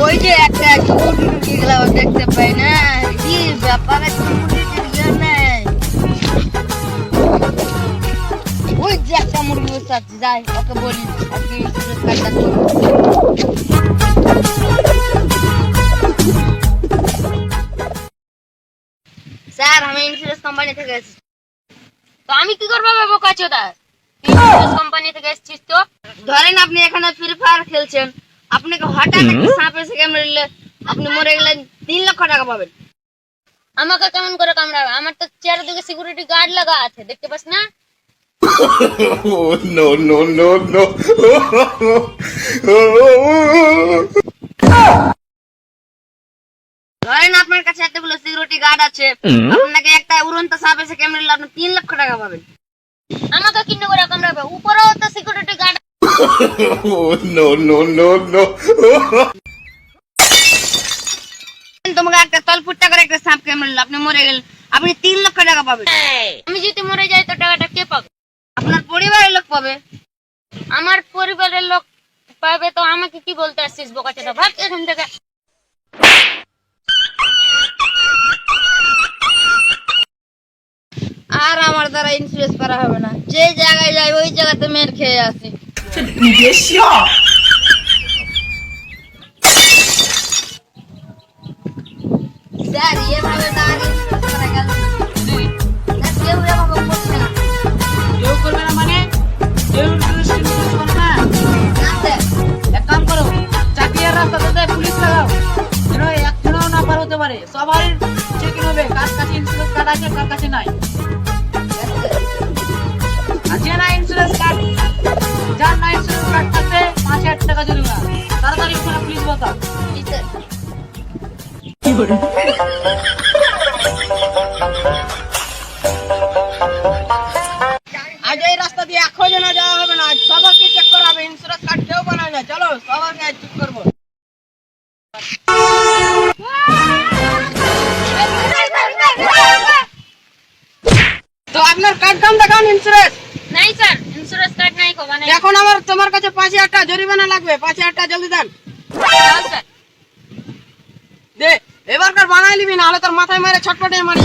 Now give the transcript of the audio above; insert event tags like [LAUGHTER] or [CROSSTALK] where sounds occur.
মুরগিগুলো দেখতে পাই না। কি ব্যাপারে ইয়ে ওই যে একটা মুরগি বসে আছে যাই ওকে বলি আজকে ইন্স্যুরেন্স স্যার আমি ইন্স্যুরেন্স কোম্পানি থেকে এসেছি। তো আমি কি করব বাবু ইন্স্যুরেন্স কোম্পানি থেকে এসেছিস তো? ধরেন আপনি এখানে ফ্রি ফায়ার খেলছেন। আপনাকে হঠাৎ একটা সাপ এসে কামড়ে আপনি মরে গেলেন তিন লক্ষ টাকা পাবেন। আমাকে কেমন করে কামড়াবে? আমার তো চারিদিকে সিকিউরিটি গার্ড লাগা আছে দেখতে পাস না? Oh, [LAUGHS] no, no, no, no. [LAUGHS] ধরেন আপনার কাছে এতগুলো সিকিউরিটি গার্ড আছে আপনাকে একটা উড়ন্ত সাপ এসে দিলে আপনি তিন লক্ষ টাকা পাবেন। আমাকে কিন্ন করে কামড়াবে। উপরেও তো security guard [LAUGHS] No, no, no, no. [LAUGHS] তোমাকে একটা তলফুটটা করে একটা সাপ কামড়ে আপনি মরে গেলেন। আপনি তিন লক্ষ টাকা পাবেন। আমি যদি মরে যাই তো টাকাটা কে পাবে? আপনার পরিবারের লোক পাবে। আমার পরিবারের লোক পাবে তো আমাকে কি বলতে আসছিস বোকাচোদা ভাগ এখান থেকে। আর আমার দ্বারা ইন্স্যুরেন্স করা হবে না। যে জায়গায় যাই ওই জায়গাতে মেয়ের খেয়ে আসি। করছে না। কেউ করবে না মানে? কেউ ইন্স্যুরেন্স টিন্স্যুরেন্স করবে না না, স্যার। এক কাম করো চাকরির রাস্তাতে পুলিশ লাগাও যেন একজনও না পার হতে পারে। সবার চেকিং হবে কার কাছে ইন্স্যুরেন্স কার্ড আছে কার কাছে নাই। আজ এই রাস্তা দিয়ে এক জনা যাওয়া হবে না সবাইকে চেক করা হবে ইন্স্যুরেন্স কার্ড কেউ বানায় না। চলো সবাইকে চেক করব। তো আপনার কার্ড কাম দেখান ইন্স্যুরেন্স নাই স্যার ইন্স্যুরেন্স কার্ড নাই মানে এখন আমার তোমার কাছে পাঁচ হাজার টাকা জরিমানা লাগবে পাঁচ হাজার টাকা জলদি দেন। স্যার এবারকার বানাই নিবি নাহলে তোর মাথায় মেরে ছটপটে মারি